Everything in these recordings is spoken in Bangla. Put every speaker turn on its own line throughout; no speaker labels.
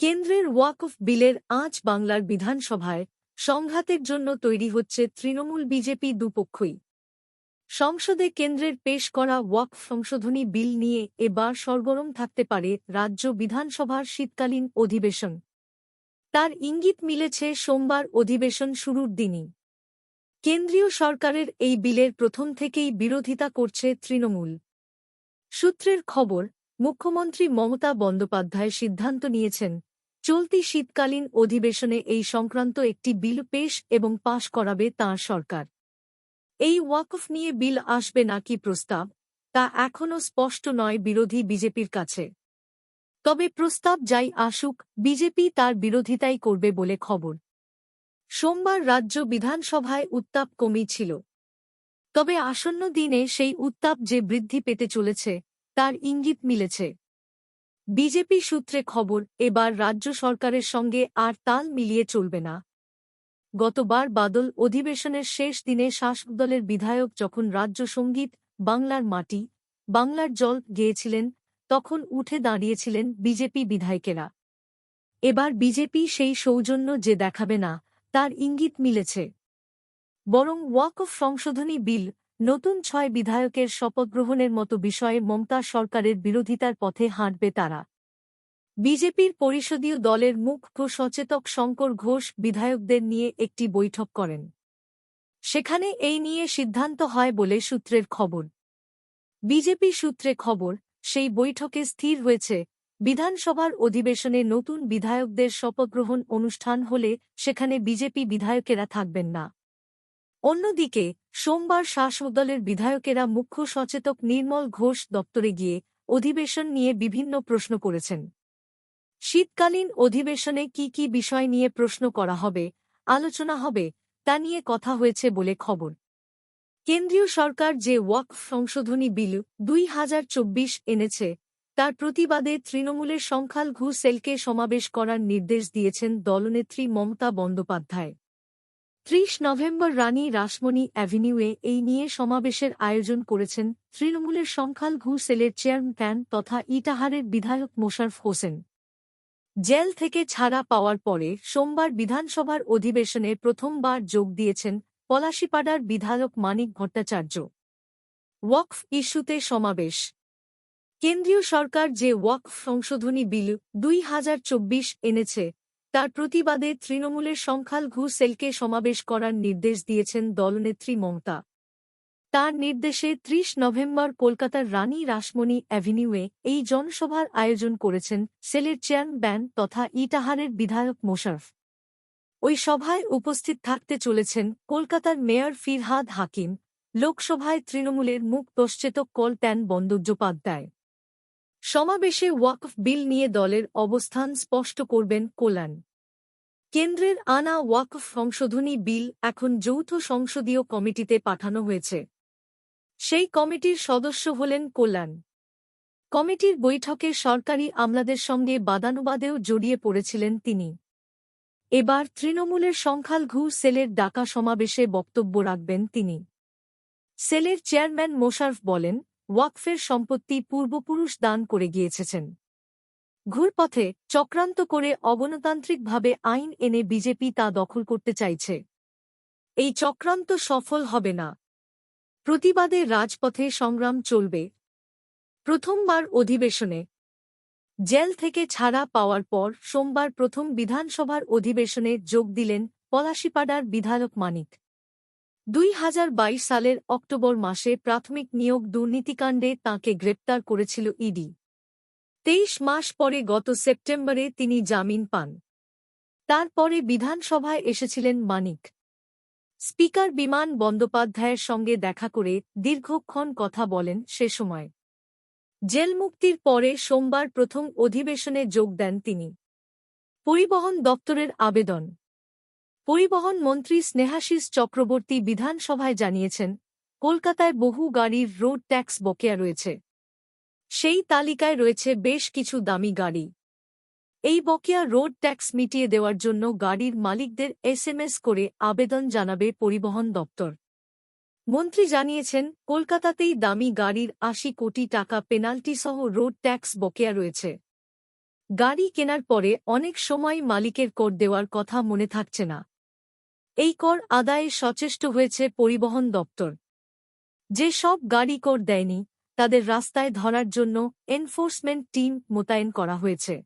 কেন্দ্রের ওয়াকফ বিলের আঁচ বাংলার বিধানসভায় সংঘাতের জন্য তৈরি হচ্ছে তৃণমূল বিজেপি দুপক্ষই। সংসদে কেন্দ্রের পেশ করা ওয়াকফ সংশোধনী বিল নিয়ে এবার সরগরম থাকতে পারে রাজ্য বিধানসভার শীতকালীন অধিবেশন। তার ইঙ্গিত মিলেছে সোমবার অধিবেশন শুরুর দিনই। কেন্দ্রীয় সরকারের এই বিলের প্রথম থেকেই বিরোধিতা করছে তৃণমূল। সূত্রের খবর, মুখ্যমন্ত্রী মমতা বন্দ্যোপাধ্যায় সিদ্ধান্ত নিয়েছেন চলতি শীতকালীন অধিবেশনে এই সংক্রান্ত একটি বিল পেশ এবং পাশ করাবে তাঁর সরকার। এই ওয়াকফ নিয়ে বিল আসবে নাকি প্রস্তাব, তা এখনও স্পষ্ট নয় বিরোধী বিজেপির কাছে। তবে প্রস্তাব যাই আসুক, বিজেপি তার বিরোধিতাই করবে বলে খবর। সোমবার রাজ্য বিধানসভায় উত্তাপ কমিয়েছিল তবে আসন্ন দিনে সেই উত্তাপ যে বৃদ্ধি পেতে চলেছে, তার ইঙ্গিত মিলেছে। বিজেপি সূত্রে খবর, এবার রাজ্য সরকারের সঙ্গে আর তাল মিলিয়ে চলবে না। গতবার বাদল অধিবেশনের শেষ দিনে শাসক দলের বিধায়ক যখন রাজ্য সংগীত, বাংলার মাটি, বাংলার জল গেয়েছিলেন, তখন উঠে দাঁড়িয়েছিলেন বিজেপি বিধায়কেরা। এবার বিজেপি সেই সৌজন্য যে দেখাবে না, তার ইঙ্গিত মিলেছে। বরং ওয়াক অফ সংশোধনী বিল নতুন ছয় বিধায়কের শপথগ্রহণের মতো বিষয়ে মমতা সরকারের বিরোধিতার পথে হাঁটবে তারা। বিজেপির পরিষদীয় দলের মুখ্য সচেতক শঙ্কর ঘোষ বিধায়কদের নিয়ে একটি বৈঠক করেন। সেখানে এই নিয়ে সিদ্ধান্ত হয় বলে সূত্রের খবর। বিজেপি সূত্রে খবর, সেই বৈঠকে স্থির হয়েছে, বিধানসভার অধিবেশনে নতুন বিধায়কদের শপথগ্রহণ অনুষ্ঠান হলে সেখানে বিজেপি বিধায়কেরা থাকবেন না। অন্যদিকে, সোমবার শাসক দলের বিধায়কেরা মুখ্য সচেতক নির্মল ঘোষ দপ্তরে গিয়ে অধিবেশন নিয়ে বিভিন্ন প্রশ্ন করেছেন। শীতকালীন অধিবেশনে কি কি বিষয় নিয়ে প্রশ্ন করা হবে, আলোচনা হবে, তা নিয়ে কথা হয়েছে বলে খবর। কেন্দ্রীয় সরকার যে ওয়াকফ সংশোধনী বিল দুই হাজার চব্বিশ এনেছে, তার প্রতিবাদে তৃণমূলের সংখ্যালঘু সেলকে সমাবেশ করার নির্দেশ দিয়েছেন দলনেত্রী মমতা বন্দ্যোপাধ্যায়। ত্রিশ নভেম্বর রানী রাসমণি অ্যাভিনিউয়ে এই নিয়ে সমাবেশের আয়োজন করেছেন তৃণমূলের সংখ্যালঘু সেলের চেয়ারম্যান তথা ইটাহারের বিধায়ক মোশারফ হোসেন। জেল থেকে ছাড়া পাওয়ার পরে সোমবার বিধানসভার অধিবেশনে প্রথমবার যোগ দিয়েছেন পলাশিপাড়ার বিধায়ক মানিক ভট্টাচার্য। ওয়াকফ ইস্যুতে সমাবেশ। কেন্দ্রীয় সরকার যে ওয়াকফ সংশোধনী বিল দুই হাজার চব্বিশ এনেছে তার প্রতিবাদে তৃণমূলের সংখ্যালঘু সেলকে সমাবেশ করার নির্দেশ দিয়েছেন দলনেত্রী মমতা। তার নির্দেশে ত্রিশ নভেম্বর কলকাতার রানী রাসমণি অ্যাভিনিউয়ে এই জনসভার আয়োজন করেছেন সেলের চেয়ারম্যান তথা ইটাহারের বিধায়ক মোশারফ। ওই সভায় উপস্থিত থাকতে চলেছেন কলকাতার মেয়র ফিরহাদ হাকিম। লোকসভায় তৃণমূলের মুখ প্রশ্চেতক কলপ্যান বন্দ্যোপাধ্যায়। সমাবেশে ওয়াকফ বিল নিয়ে দলের অবস্থান স্পষ্ট করবেন কোলান। কেন্দ্রের আনা ওয়াকফ সংশোধনী বিল এখন যৌথ সংসদীয় কমিটিতে পাঠানো হয়েছে। সেই কমিটির সদস্য হলেন কল্যাণ কমিটির বৈঠকে সরকারি আমলাদের সঙ্গে বাদানুবাদেও জড়িয়ে পড়েছিলেন তিনি। এবার তৃণমূলের সংখ্যালঘু সেলের ডাকা সমাবেশে বক্তব্য রাখবেন তিনি। সেলের চেয়ারম্যান মোশারফ বলেন ওয়াকফের সম্পত্তি পূর্বপুরুষ দান করে গিয়েছেন ঘুরপথে চক্রান্ত করে অগণতান্ত্রিকভাবে আইন এনে বিজেপি তা দখল করতে চাইছে। এই চক্রান্ত সফল হবে না। প্রতিবাদে রাজপথে সংগ্রাম চলবে। প্রথমবার অধিবেশনে। জেল থেকে ছাড়া পাওয়ার পর সোমবার প্রথম বিধানসভার অধিবেশনে যোগ দিলেন পলাশিপাড়ার বিধায়ক মানিক। দুই হাজার বাইশ সালের অক্টোবর মাসে প্রাথমিক নিয়োগ দুর্নীতিকাণ্ডে তাঁকে গ্রেপ্তার করেছিল ইডি। তেইশ মাস পরে গত সেপ্টেম্বরে তিনি জামিন পান। তারপরে বিধানসভায় এসেছিলেন মানিক। স্পিকার বিমান বন্দ্যোপাধ্যায়ের সঙ্গে দেখা করে দীর্ঘক্ষণ কথা বলেন সে সময়। জেল মুক্তির পরে সোমবার প্রথম অধিবেশনে যোগ দেন তিনি। পরিবহন দপ্তরের আবেদন। পরিবহন মন্ত্রী স্নেহাশিস চক্রবর্তী বিধানসভায় জানিয়েছেন, কলকাতায় বহু গাড়ির রোড ট্যাক্স বকেয়া রয়েছে। সেই তালিকায় রয়েছে বেশ কিছু দামি গাড়ি। এই বকেয়া রোড ট্যাক্স মিটিয়ে দেওয়ার জন্য গাড়ির মালিকদের এসএমএস করে আবেদন জানাবে পরিবহন দপ্তর। মন্ত্রী জানিয়েছেন, কলকাতাতেই দামি গাড়ির আশি কোটি টাকা পেনাল্টি সহ রোড ট্যাক্স বকেয়া রয়েছে। গাড়ি কেনার পরে অনেক সময় মালিকের কর দেওয়ার কথা মনে থাকছে না। এই কর আদায়ে সচেষ্ট হয়েছে পরিবহন দপ্তর। যে সব গাড়ি কর দেয়নি, তাদের রাস্তায় ধরার জন্য এনফোর্সমেন্ট টিম মোতায়েন করা হয়েছে।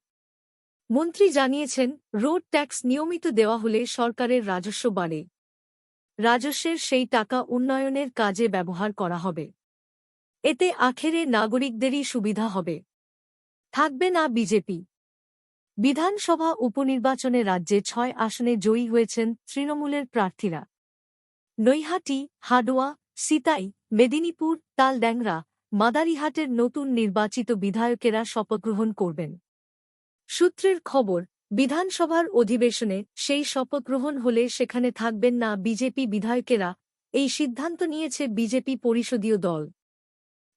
মন্ত্রী জানিয়েছেন, রোড ট্যাক্স নিয়মিত দেওয়া হলে সরকারের রাজস্ব বাড়ে। রাজস্বের সেই টাকা উন্নয়নের কাজে ব্যবহার করা হবে। এতে আখেরে নাগরিকদেরই সুবিধা হবে। থাকবে না বিজেপি। বিধানসভা উপনির্বাচনে রাজ্যে ছয় আসনে জয়ী হয়েছেন তৃণমূলের প্রার্থীরা। নৈহাটি হাডোয়া সিতাই, মেদিনীপুর, তালড্যাংরা, মাদারিহাটের নতুন নির্বাচিত বিধায়কেরা শপথগ্রহণ করবেন। সূত্রের খবর, বিধানসভার অধিবেশনে সেই শপথগ্রহণ হলে সেখানে থাকবেন না বিজেপি বিধায়কেরা, এই সিদ্ধান্ত নিয়েছে বিজেপি পরিষদীয় দল।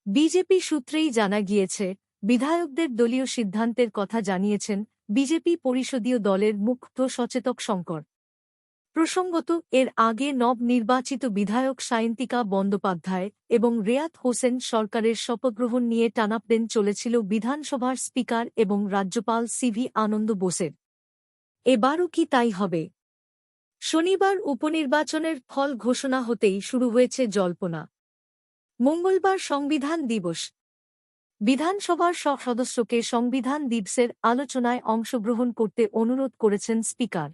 বিজেপি সূত্রেই জানা গিয়েছে, বিধায়কদের দলীয় সিদ্ধান্তের কথা জানিয়েছেন বিজেপি পরিষদীয় দলের মুখ্য সচেতক শঙ্কর। প্রসঙ্গত, এর আগে নবনির্বাচিত বিধায়ক সায়ন্তিকা বন্দ্যোপাধ্যায় এবং রেয়াত হোসেন সরকারের শপথগ্রহণ নিয়ে টানাপড়েন চলেছিল বিধানসভার স্পিকার এবং রাজ্যপাল সিভি আনন্দ বোসের। এবারও কি তাই হবে? শনিবার উপনির্বাচনের ফল ঘোষণা হতেই শুরু হয়েছে জল্পনা। মঙ্গলবার সংবিধান দিবস বিধানসভার সব সদস্যকে সংবিধান দিবসের আলোচনায় অংশগ্রহণ করতে অনুরোধ করেছেন স্পিকার।